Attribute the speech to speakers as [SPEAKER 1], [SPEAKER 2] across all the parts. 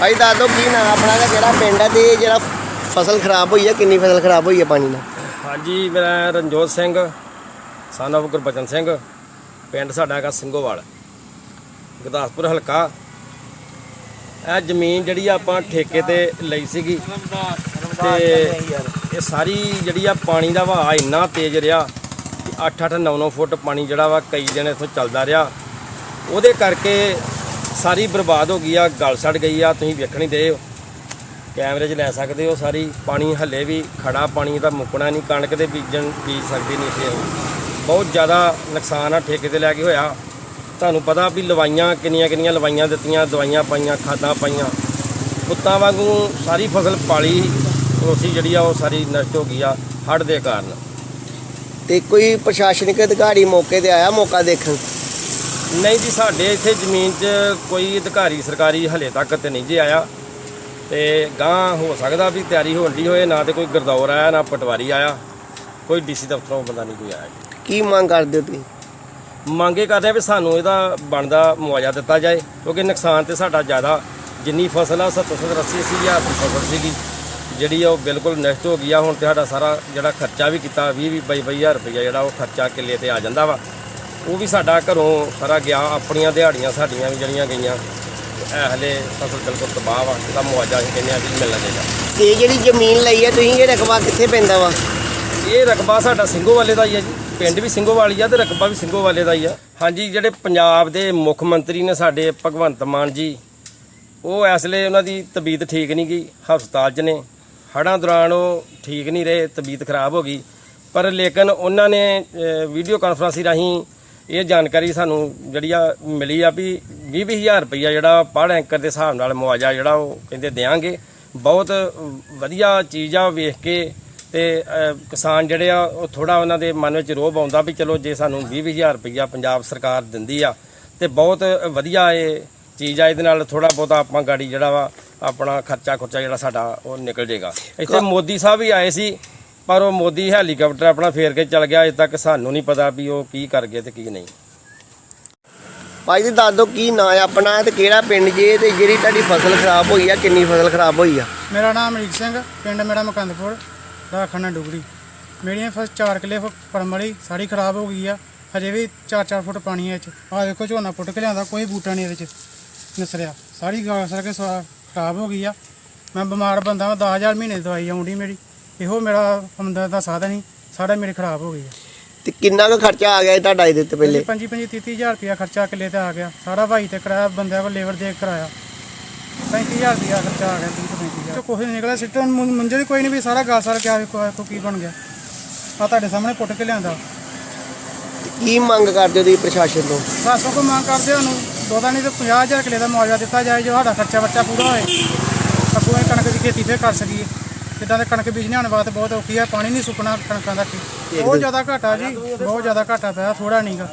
[SPEAKER 1] ਭਾਈ ਦੱਸ ਦਿਓ ਕੀ ਨਾਮ ਆਪਣਾ ਦਾ ਕਿਹੜਾ ਪਿੰਡ ਹੈ ਤੇ ਜਿਹੜਾ ਫਸਲ ਖਰਾਬ ਹੋਈ ਹੈ, ਕਿੰਨੀ ਫਸਲ ਖਰਾਬ ਹੋਈ ਹੈ ਪਾਣੀ ਨਾਲ?
[SPEAKER 2] ਹਾਂਜੀ ਮੈਂ ਰਣਜੋਤ ਸਿੰਘ ਸਨ of ਗੁਰਬਚਨ ਸਿੰਘ, ਪਿੰਡ ਸਾਡਾ ਹੈਗਾ ਸਿੰਘੋਵਾਲ, ਗੁਰਦਾਸਪੁਰ ਹਲਕਾ। ਇਹ ਜ਼ਮੀਨ ਜਿਹੜੀ ਆ ਆਪਾਂ ਠੇਕੇ ਤੇ ਲਈ ਸੀਗੀ ਤੇ ਇਹ ਸਾਰੀ ਜਿਹੜੀ ਆ ਪਾਣੀ ਦਾ ਵਹਾਅ ਇੰਨਾ ਤੇਜ਼ ਰਿਹਾ ਕਿ 8-8 9-9 ਫੁੱਟ ਪਾਣੀ ਜਿਹੜਾ ਵਾ ਕਈ ਦਿਨ ਇੱਥੋਂ ਚੱਲਦਾ ਰਿਹਾ। ਉਹਦੇ ਕਰਕੇ ਸਾਰੀ ਬਰਬਾਦ ਹੋ ਗਈ ਆ, ਗਲ ਸੜ ਗਈ ਆ, ਤੁਸੀਂ ਵੇਖਣੀ ਦੇ ਹੋ। ਕੈਮਰੇ 'ਚ ਲੈ ਸਕਦੇ ਹੋ ਸਾਰੀ, ਪਾਣੀ ਹੱਲੇ ਵੀ ਖੜਾ, ਪਾਣੀ ਦਾ ਮੁੱਕਣਾ ਨਹੀਂ, ਕਣਕ ਦੇ ਬੀਜਣ, ਬੀਜ ਸਕਦੇ ਨਹੀਂ ਇੱਥੇ ਬਹੁਤ ਜ਼ਿਆਦਾ ਨੁਕਸਾਨ ਆ, ਠੇਕੇ ਤੇ ਲੈ ਕੇ ਹੋਇਆ। ਤੁਹਾਨੂੰ ਪਤਾ ਵੀ ਲਵਾਈਆਂ ਕਿੰਨੀਆਂ ਕਿੰਨੀਆਂ ਲਵਾਈਆਂ ਦਿੱਤੀਆਂ, ਦਵਾਈਆਂ ਪਾਈਆਂ, ਖਾਦਾਂ ਪਾਈਆਂ। ਕੁੱਤਾਂ ਵਾਂਗੂ ਸਾਰੀ ਫਸਲ ਪਾਲੀ ਉਸੀ ਜਿਹੜੀ ਆ ਉਹ ਸਾਰੀ ਨਸ਼ਟ ਹੋ ਗਈ ਆ, ਹੜ੍ਹ ਦੇ ਕਾਰਨ।
[SPEAKER 1] ਤੇ ਕੋਈ ਪ੍ਰਸ਼ਾਸਨਿਕ ਅਧਿਕਾਰੀ ਮੌਕੇ ਤੇ ਆਇਆ, ਮੌਕਾ ਦੇਖਣ?
[SPEAKER 2] ਨਹੀਂ ਜੀ ਸਾਡੇ ਇੱਥੇ ਜ਼ਮੀਨ 'ਚ ਕੋਈ ਅਧਿਕਾਰੀ ਸਰਕਾਰੀ ਹਲੇ ਤੱਕ ਤੇ ਨਹੀਂ ਜੀ ਆਇਆ। ਤੇ ਗਾਂ ਹੋ ਸਕਦਾ ਵੀ ਤਿਆਰੀ ਹੋਣ ਦੀ ਹੋਏ ਨਾ ਤੇ ਕੋਈ ਗਰਦੌਰ ਆਇਆ ਨਾ ਪਟਵਾਰੀ ਆਇਆ। ਕੋਈ ਡੀਸੀ ਦਫ਼ਤਰੋਂ ਬੰਦਾ ਨਹੀਂ ਕੋਈ ਆਇਆ ਜੀ।
[SPEAKER 1] ਕੀ ਮੰਗ ਕਰਦੇ ਹੋ ਤੁਸੀਂ?
[SPEAKER 2] ਮੰਗੇ ਕਰਦੇ ਆ ਵੀ ਸਾਨੂੰ ਇਹਦਾ ਬਣਦਾ ਮੁਆਵਜ਼ਾ ਦਿੱਤਾ ਜਾਏ ਕਿਉਂਕਿ ਨੁਕਸਾਨ ਤੇ ਸਾਡਾ ਜ਼ਿਆਦਾ। ਜਿੰਨੀ ਫਸਲ ਆ 70 70 80 ਅੱਸੀ ਹਜ਼ਾਰ ਦੀ ਫਸਲ ਸੀਗੀ। ਜਿਹੜੀ ਆ ਉਹ ਬਿਲਕੁਲ ਨਸ਼ਟ ਹੋ ਗਈ ਆ ਹੁਣ ਤੇ ਸਾਡਾ ਸਾਰਾ ਜਿਹੜਾ ਖਰਚਾ ਵੀ ਕੀਤਾ 20 ਵੀਹ ਬਾਈ ਬਾਈ ਹਜ਼ਾਰ ਰੁਪਈਆ ਜਿਹੜਾ ਉਹ ਖਰਚਾ ਕਿੱਲੇ ਤੇ ਆ ਜਾਂਦਾ ਵਾ। ਉਹ ਵੀ ਸਾਡਾ ਘਰੋਂ ਸਾਰਾ ਗਿਆ ਆਪਣੀਆਂ ਦਿਹਾੜੀਆਂ ਸਾਡੀਆਂ ਵੀ ਜਿਹੜੀਆਂ ਗਈਆਂ। ਇਹ ਹਲੇ ਫਸਲ ਬਿਲਕੁਲ ਤਬਾਹ ਵਾ ਇਹਦਾ ਮੁਆਵਜ਼ਾ ਅਸੀਂ ਕਹਿੰਦੇ ਆ ਵੀ ਮਿਲਣਾ ਚਾਹੀਦਾ।
[SPEAKER 1] ਤੇ ਜਿਹੜੀ ਜ਼ਮੀਨ ਲਈ ਹੈ ਤੁਸੀਂ ਇਹ ਰਕਬਾ ਕਿੱਥੇ ਪੈਂਦਾ ਵਾ?
[SPEAKER 2] ਇਹ ਰਕਬਾ ਸਾਡਾ ਸਿੰਘੋਵਾਲੇ ਦਾ ਹੀ ਹੈ ਜੀ। ਪਿੰਡ ਵੀ ਸਿੰਘੋਵਾਲੀ ਆ ਤੇ ਰਕਬਾ ਵੀ ਸਿੰਘੋਵਾਲੇ ਦਾ ਹੀ ਆ। ਹਾਂਜੀ ਜਿਹੜੇ ਪੰਜਾਬ ਦੇ ਮੁੱਖ ਮੰਤਰੀ ਨੇ ਸਾਡੇ ਭਗਵੰਤ ਮਾਨ ਜੀ ਉਹ ਇਸ ਵੇਲੇ ਉਹਨਾਂ ਦੀ ਤਬੀਅਤ ਠੀਕ ਨਹੀਂ ਗਈ ਹਸਪਤਾਲ 'ਚ ਨੇ। ਹੜ੍ਹਾਂ ਦੌਰਾਨ ਉਹ ਠੀਕ ਨਹੀਂ ਰਹੇ ਤਬੀਅਤ ਖਰਾਬ ਹੋ ਗਈ। ਪਰ ਲੇਕਿਨ ਉਹਨਾਂ ਨੇ ਵੀਡੀਓ ਕਾਨਫਰੰਸ ਰਾਹੀਂ ਇਹ ਜਾਣਕਾਰੀ ਸਾਨੂੰ ਜਿਹੜੀ ਆ ਮਿਲੀ ਆ ਵੀ 20 ਹਜ਼ਾਰ ਰੁਪਈਆ ਜਿਹੜਾ ਪੜ ਐਂਕਰ ਦੇ ਹਿਸਾਬ ਨਾਲ ਮੁਆਵਜ਼ਾ ਜਿਹੜਾ ਉਹ ਕਹਿੰਦੇ ਦੇਾਂਗੇ ਬਹੁਤ ਵਧੀਆ ਚੀਜ਼ ਆ ਵੇਖ ਕੇ ਤੇ ਕਿਸਾਨ ਜਿਹੜੇ ਆ ਉਹ ਥੋੜਾ ਉਹਨਾਂ ਦੇ ਮਨ ਵਿੱਚ ਰੋਹ ਆਉਂਦਾ ਵੀ ਚਲੋ ਜੇ ਸਾਨੂੰ 20 ਹਜ਼ਾਰ ਰੁਪਈਆ ਪੰਜਾਬ ਸਰਕਾਰ ਦਿੰਦੀ ਆ ਤੇ ਬਹੁਤ ਵਧੀਆ ਇਹ ਚੀਜ਼ ਆ ਇਹਦੇ ਨਾਲ ਥੋੜਾ ਬਹੁਤਾ ਆਪਾਂ ਗਾੜੀ ਜਿਹੜਾ ਵਾ ਆਪਣਾ ਖਰਚਾ ਖੁਰਚਾ ਜਿਹੜਾ ਸਾਡਾ ਉਹ ਨਿਕਲ ਜਾਏਗਾ ਇੱਥੇ ਮੋਦੀ ਸਾਹਿਬ ਵੀ ਆਏ ਸੀ ਪਰ ਉਹ ਮੋਦੀ ਹੈਲੀਕਾਪਟਰ ਆਪਣਾ ਫੇਰ ਕੇ ਚਲ ਗਿਆ ਅਜੇ ਤੱਕ ਸਾਨੂੰ ਨਹੀਂ ਪਤਾ ਵੀ ਉਹ ਕੀ ਕਰ ਗਏ ਤੇ ਕੀ ਨਹੀਂ।
[SPEAKER 1] ਭਾਈ ਜੀ ਦੱਸ ਦਿਓ ਕੀ ਨਾਂ ਹੈ ਆਪਣਾ ਤੇ ਕਿਹੜਾ ਪਿੰਡ ਜੇ ਤੇ ਜਿਹੜੀ ਤੁਹਾਡੀ ਫਸਲ ਖਰਾਬ ਹੋਈ ਆ ਕਿੰਨੀ ਫਸਲ ਖਰਾਬ ਹੋਈ ਆ?
[SPEAKER 3] ਮੇਰਾ ਨਾਮ ਅਮਰੀਕ ਸਿੰਘ ਪਿੰਡ ਮੇਰਾ ਮਕੰਦਪੁਰ ਦਾਖਣਾ ਡੁਗਰੀ। ਮੇਰੀਆਂ ਫਸਲ 4 ਕਿੱਲੇ ਫਰਮ ਵਾਲੀ ਸਾਰੀ ਖਰਾਬ ਹੋ ਗਈ ਆ ਹਜੇ ਵੀ 4-4 ਫੁੱਟ ਪਾਣੀ ਹੈ ਚ ਆ ਦੇਖੋ ਝੋਨਾ ਪੁੱਟ ਕੇ ਲਿਆਂਦਾ ਕੋਈ ਬੂਟਾ ਨਹੀਂ ਇਹਦੇ ਚ ਨਿਸਰਿਆ। ਸਾਰੀ ਗਾਸ ਕੇ ਖਰਾਬ ਹੋ ਗਈ ਆ। ਮੈਂ ਬਿਮਾਰ ਬੰਦਾ ਮੈਂ 10000 ਮਹੀਨੇ ਦੀ ਦਵਾਈ ਆਉਂਦੀ ਮੇਰੀ। ਇਹੋ ਮੇਰਾ ਆਮਦਨ ਦਾ ਸਾਧਨ ਹੀ ਸਾਰਾ ਮੇਰੇ ਖਰਾਬ ਹੋ ਗਈ ਆ।
[SPEAKER 1] ਤੇ ਕਿੰਨਾ ਕੁ ਖਰਚਾ ਆ ਗਿਆ ਇਹ ਤੁਹਾਡਾ ਇਹਦੇ ਤੇ ਪਹਿਲੇ?
[SPEAKER 3] 25 25 30 ਹਜ਼ਾਰ ਰੁਪਇਆ ਖਰਚਾ ਕਿੱਲੇ ਤੇ ਆ ਗਿਆ। ਸਾਰਾ ਭਾਈ ਤੇ ਕਰਾਇਆ ਬੰਦਿਆਂ ਕੋਲ ਲੇਬਰ ਦੇ ਕੇ ਕਰਾਇਆ। 35000 ਰੁਪਇਆ ਖਰਚਾ ਆ ਗਿਆ 30 ਤੋਂ 35000 ਕੁਛ ਨਹੀਂ ਨਿਕਲਿਆ ਸਿੱਟਣ ਮੁੰਜੇ ਦੀ ਕੋਈ ਨਹੀਂ ਵੀ ਸਾਰਾ ਗਾ ਸਾਰਾ ਕਿਆ ਵੇਖੋ ਕੀ ਬਣ ਗਿਆ। ਆ ਤੁਹਾਡੇ ਸਾਹਮਣੇ ਪੁੱਟ ਕੇ ਲਿਆਂਦਾ।
[SPEAKER 1] ਕੀ ਮੰਗ ਕਰਦੇ ਹੋ ਤੁਸੀਂ ਪ੍ਰਸ਼ਾਸਨ ਤੋਂ?
[SPEAKER 3] ਸਾਸੋਂ ਕੋ ਮੰਗ ਕਰਦੇ ਉਹਨੂੰ ਦੋਦਾ ਨਹੀਂ ਤੇ 50000 ਕਿੱਲੇ ਦਾ ਮੁਆਵਜ਼ਾ ਦਿੱਤਾ ਜਾਏ ਜੋ ਸਾਡਾ ਖਰਚਾ ਬੱਚਾ ਪੂਰਾ ਹੋਏ। ਅੱਗੋਂ ਇਹ ਕਣਕ ਦੀ ਖੇਤੀ ਫੇਰ ਕਰ ਸਕੀਏ। ਜਿੱਦਾਂ ਦੇ ਕਣਕ ਬੀਜਣੇ ਹੋਣ ਵਾਸਤੇ ਬਹੁਤ ਔਖੀ ਆ ਪਾਣੀ ਨਹੀਂ ਸੁੱਕਣਾ ਕਣਕਾਂ ਦਾ ਬਹੁਤ ਜ਼ਿਆਦਾ ਘਾਟਾ ਜੀ ਬਹੁਤ ਜ਼ਿਆਦਾ ਘਾਟਾ ਪਿਆ ਥੋੜਾ ਨਹੀਂਗਾ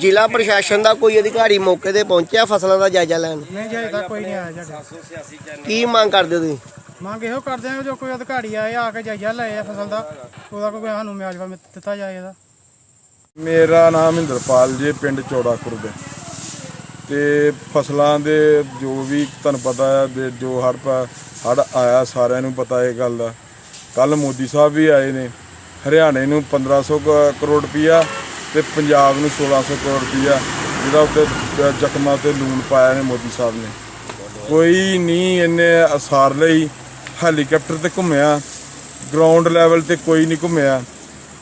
[SPEAKER 1] ਜ਼ਿਲ੍ਹਾ ਪ੍ਰਸ਼ਾਸਨ ਦਾ ਕੋਈ ਅਧਿਕਾਰੀ ਮੌਕੇ ਤੇ ਪਹੁੰਚਿਆ ਫਸਲਾਂ ਦਾ ਜਾਇਜ਼ਾ ਲੈਣ?
[SPEAKER 3] ਨਹੀਂ ਜੀ ਕੋਈ ਨਹੀਂ ਆਇਆ ਸਾਡੇ
[SPEAKER 1] ਕੀ ਮੰਗ ਕਰਦੇ ਹੋ ਤੁਸੀਂ?
[SPEAKER 3] ਮੰਗ ਇਹੋ ਕਰਦੇ ਆ ਜੋ ਕੋਈ ਅਧਿਕਾਰੀ ਆਏ ਆ ਕੇ ਜਾਇਜ਼ਾ ਲਏ ਆ ਫਸਲ ਦਾ। ਉਹਦਾ ਕੋਈ ਸਾਨੂੰ ਮੁਆਵਜ਼ਾ ਮਿ- ਦਿੱਤਾ ਜਾਏ ਇਹਦਾ।
[SPEAKER 4] ਮੇਰਾ ਨਾਮ ਇੰਦਰਪਾਲ ਜੀ ਪਿੰਡ ਚੌੜਾ ਖੁਰਦ ਤੇ ਫਸਲਾਂ ਦੇ ਜੋ ਵੀ ਤੁਹਾਨੂੰ ਪਤਾ ਹੈ ਦੇ ਜੋ ਹੜ ਹੜ ਆਇਆ, ਸਾਰਿਆਂ ਨੂੰ ਪਤਾ ਇਹ ਗੱਲ ਦਾ। ਕੱਲ ਮੋਦੀ ਸਾਹਿਬ ਵੀ ਆਏ ਨੇ। ਹਰਿਆਣੇ ਨੂੰ 1500 ਕ- ਕਰੋੜ ਰੁਪਈਆ ਤੇ ਪੰਜਾਬ ਨੂੰ 1600 ਕਰੋੜ ਰੁਪਈਆ, ਜਿਹਦਾ ਉੱਤੇ ਜ਼ਖਮਾਂ ਤੇ ਲੂਣ ਪਾਇਆ ਨੇ ਮੋਦੀ ਸਾਹਿਬ ਨੇ। ਕੋਈ ਨਹੀਂ ਇਹਨੇ ਅਸਾਰ ਲਈ ਹੈਲੀਕਾਪਟਰ ਤੇ ਘੁੰਮਿਆ, ਗਰਾਊਂਡ ਲੈਵਲ ਤੇ ਕੋਈ ਨਹੀਂ ਘੁੰਮਿਆ।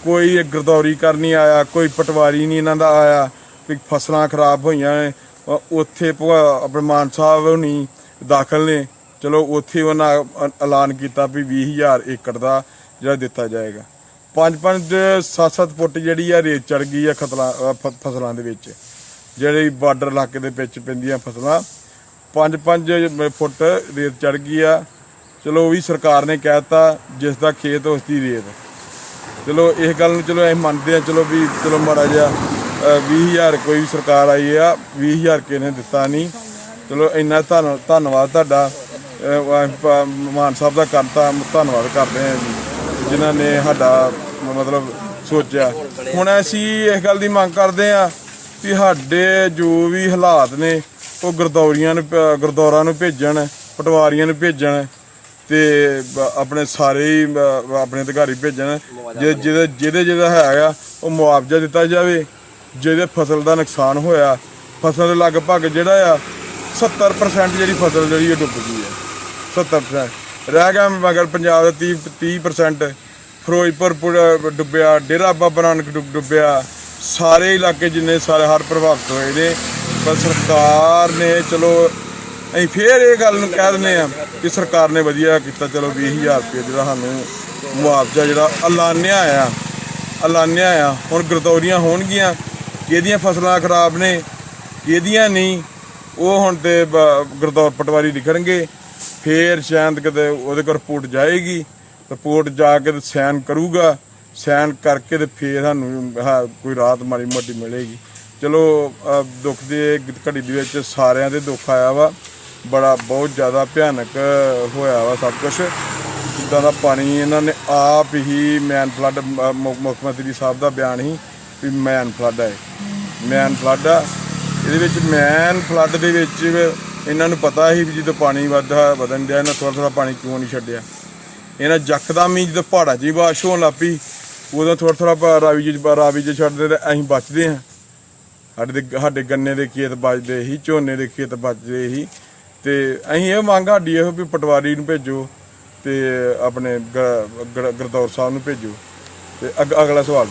[SPEAKER 4] ਕੋਈ ਗਰਦੌਰੀ ਕਰਨੀ ਆਇਆ, ਕੋਈ ਪਟਵਾਰੀ ਨਹੀਂ ਇਹਨਾਂ ਦਾ ਆਇਆ, ਵੀ ਫਸਲਾਂ ਖਰਾਬ ਹੋਈਆਂ ਨੇ। ਉੱਥੇ ਭਗਵਾ- ਆਪਣੇ ਮਾਨ ਸਾਹਿਬ ਨਹੀਂ ਦਾਖਲ ਨੇ। ਚਲੋ ਉੱਥੇ ਉਹਨਾਂ ਐਲਾਨ ਕੀਤਾ ਵੀ 20000 ਏਕੜ ਦਾ ਜਿਹੜਾ ਦਿੱਤਾ ਜਾਏਗਾ। ਪੰਜ ਪੰਜ ਸੱਤ ਸੱਤ ਫੁੱਟ ਜਿਹੜੀ ਆ ਰੇਤ ਚੜ ਗਈ ਆ ਖਤਲਾ ਫ- ਫਸਲਾਂ ਦੇ ਵਿੱਚ। ਜਿਹੜੀ ਬਾਰਡਰ ਇਲਾਕੇ ਦੇ ਵਿੱਚ ਪੈਂਦੀਆਂ ਫਸਲਾਂ। ਪੰਜ ਪੰਜ ਫੁੱਟ ਰੇਤ ਚੜ ਗਈ ਆ। ਚਲੋ ਉਹ ਵੀ ਸਰਕਾਰ ਨੇ ਕਹਿਤਾ ਜਿਸ ਦਾ ਖੇਤ ਉਸ ਦੀ ਰੇਤ। ਚਲੋ ਇਸ ਗੱਲ ਨੂੰ ਚਲੋ ਅਸੀਂ ਮੰਨਦੇ ਆ ਚਲੋ ਵੀ ਚਲੋ ਮਾੜਾ ਜਿਹਾ 20000 ਕੋਈ ਸਰਕਾਰ ਆਈ ਆ 20000 ਕਿਸੇ ਨੇ ਦਿੱਤਾ ਨਹੀਂ। ਚਲੋ, ਇੰਨਾ ਧੰਨ, ਧੰਨਵਾਦ ਤੁਹਾਡਾ। ਮਾਨ ਸਾਹਿਬ ਦਾ ਕਰਤਾ, ਧੰਨਵਾਦ ਕਰਦੇ ਆ ਜੀ, ਜਿਨ੍ਹਾਂ ਨੇ ਸਾਡਾ ਮਤਲਬ ਸੋਚਿਆ। ਹੁਣ ਅਸੀਂ ਇਸ ਗੱਲ ਦੀ ਮੰਗ ਕਰਦੇ ਆ ਕਿ ਸਾਡੇ ਜੋ ਵੀ ਹਾਲਾਤ ਨੇ, ਉਹ ਗੁਰਦੌਰੀਆਂ ਨੂੰ ਭ- ਨੂੰ ਭੇਜਣ, ਪਟਵਾਰੀਆਂ ਨੂੰ ਭੇਜਣ ਤੇ ਆਪਣੇ ਸਾਰੇ ਹੀ ਆਪਣੇ ਅਧਿਕਾਰੀ ਭੇਜਣ। ਜੇ ਜਿਹਦੇ ਜਿਹਦੇ, ਜਿਹਦਾ ਹੈਗਾ, ਉਹ ਮੁਆਵਜ਼ਾ ਦਿੱਤਾ ਜਾਵੇ। ਜਿਹਦੇ ਫਸਲ ਦਾ ਨੁਕਸਾਨ ਹੋਇਆ, ਫਸਲ ਦੇ ਲਗਭਗ ਜਿਹੜਾ ਆ 70% ਜਿਹੜੀ ਫਸਲ ਜਿਹੜੀ ਉਹ ਡੁੱਬ ਗਈ ਹੈ। 70% ਰਹਿ ਗਿਆ ਮਗਰ ਪੰਜਾਬ ਦਾ 30 30% ਫਿਰੋਜ਼ਪੁਰ ਪੁਰ- ਡੁੱਬਿਆ, ਡੇਰਾ ਬਾਬਾ ਨਾਨਕ ਡੁੱਬ- ਡੁੱਬਿਆ। ਸਾਰੇ ਇਲਾਕੇ ਜਿੰਨੇ ਸਾਰੇ ਹਰ ਪ੍ਰਭਾਵਿਤ ਹੋਏ ਨੇ, ਪਰ ਸਰਕਾਰ ਨੇ ਚਲੋ, ਅਸੀਂ ਫੇਰ ਇਹ ਗੱਲ ਨੂੰ ਕਹਿ ਦਿੰਦੇ ਆ ਕਿ ਸਰਕਾਰ ਨੇ ਵਧੀਆ ਕੀਤਾ, ਚਲੋ 20000 ਰੁਪਏ ਜਿਹੜਾ ਸਾਨੂੰ ਮੁਆਵਜ਼ਾ ਜਿਹੜਾ ਐਲਾਨਿਆ ਆ ਐਲਾਨਿਆ ਆ। ਹੁਣ ਗਰਦੌਰੀਆਂ ਹੋਣਗੀਆਂ। ਕਿਹਦੀਆਂ ਫਸਲਾਂ ਖਰਾਬ ਨੇ, ਕਿਹਦੀਆਂ ਨਹੀਂ, ਉਹ ਹੁਣ ਤੇ ਬ- ਗੁਰਦੌਰ ਪਟਵਾਰੀ ਲਿਖਣਗੇ। ਫੇਰ ਸ਼ਾਇਦ ਕਿਤੇ ਉਹਦੇ ਕੋਲ ਰਿਪੋਰਟ ਜਾਏਗੀ, ਰਿਪੋਰਟ ਜਾ ਕੇ ਤੇ ਸਾਈਨ ਕਰੂਗਾ। ਸਾਈਨ ਕਰਕੇ ਤੇ ਫੇਰ ਸਾਨੂੰ ਕੋਈ ਰਾਤ ਮਾੜੀ ਮੋਟੀ ਮਿਲੇਗੀ। ਚਲੋ ਦੁੱਖ ਦੇ ਘੜੀ ਦੇ ਵਿੱਚ ਸਾਰਿਆਂ ਦੇ ਦੁੱਖ ਆਇਆ ਵਾ। ਬੜਾ ਬਹੁਤ ਜ਼ਿਆਦਾ ਭਿਆਨਕ ਹੋਇਆ ਵਾ ਸਭ ਕੁਝ ਜਿੱਦਾਂ ਦਾ ਪਾਣੀ ਇਹਨਾਂ ਨੇ ਆਪ ਹੀ ਮੈਨ ਫਲੱਡ ਮੁੱਖ ਮੰਤਰੀ ਸਾਹਿਬ ਦਾ ਬਿਆਨ ਹੀ ਵੀ ਮੈਨ ਫਲੱਡ ਹੈ। ਮੈਨ ਫਲੱਡ ਆ। ਇਹਦੇ ਵਿੱਚ ਮੈਨ ਫਲੱਡ ਦੇ ਵਿੱਚ ਇਹਨਾਂ ਨੂੰ ਪਤਾ ਸੀ ਵੀ ਜਦੋਂ ਪਾਣੀ ਵਧਦਾ, ਵਧਣ ਡਿਆ, ਇਹਨਾਂ ਥੋੜਾ ਥੋੜਾ ਪਾਣੀ ਕਿਉਂ ਨਹੀਂ ਛੱਡਿਆ। ਇਹਨਾਂ ਯਕਦਮ ਹੀ ਜਦੋਂ ਪਹਾੜਾਂ 'ਚ ਹੀ ਬਾਰਿਸ਼ ਹੋਣ ਲੱਗ ਪਈ, ਉਦੋਂ ਥੋੜਾ ਥੋੜਾ ਰਾਵੀ ਜੀ ਰਾਵੀ ਜੀ ਛੱਡਦੇ ਤੇ ਅਸੀਂ ਬਚਦੇ ਹਾਂ। ਸਾਡੇ ਦੇ ਸਾਡੇ ਗੰਨੇ ਦੇ ਖੇਤ ਬਚਦੇ ਸੀ, ਝੋਨੇ ਦੇ ਖੇਤ ਬਚਦੇ ਸੀ। ਤੇ ਅਸੀਂ ਇਹ ਮੰਗ ਸਾਡੀ ਇਹੋ ਵੀ ਪਟਵਾਰੀ ਨੂੰ ਭੇਜੋ ਤੇ ਆਪਣੇ ਗੁਰਦੌਰ ਸਾਹਿਬ ਨੂੰ ਭੇਜੋ। ਤੇ ਅਗ- ਅਗਲਾ ਸਵਾਲ।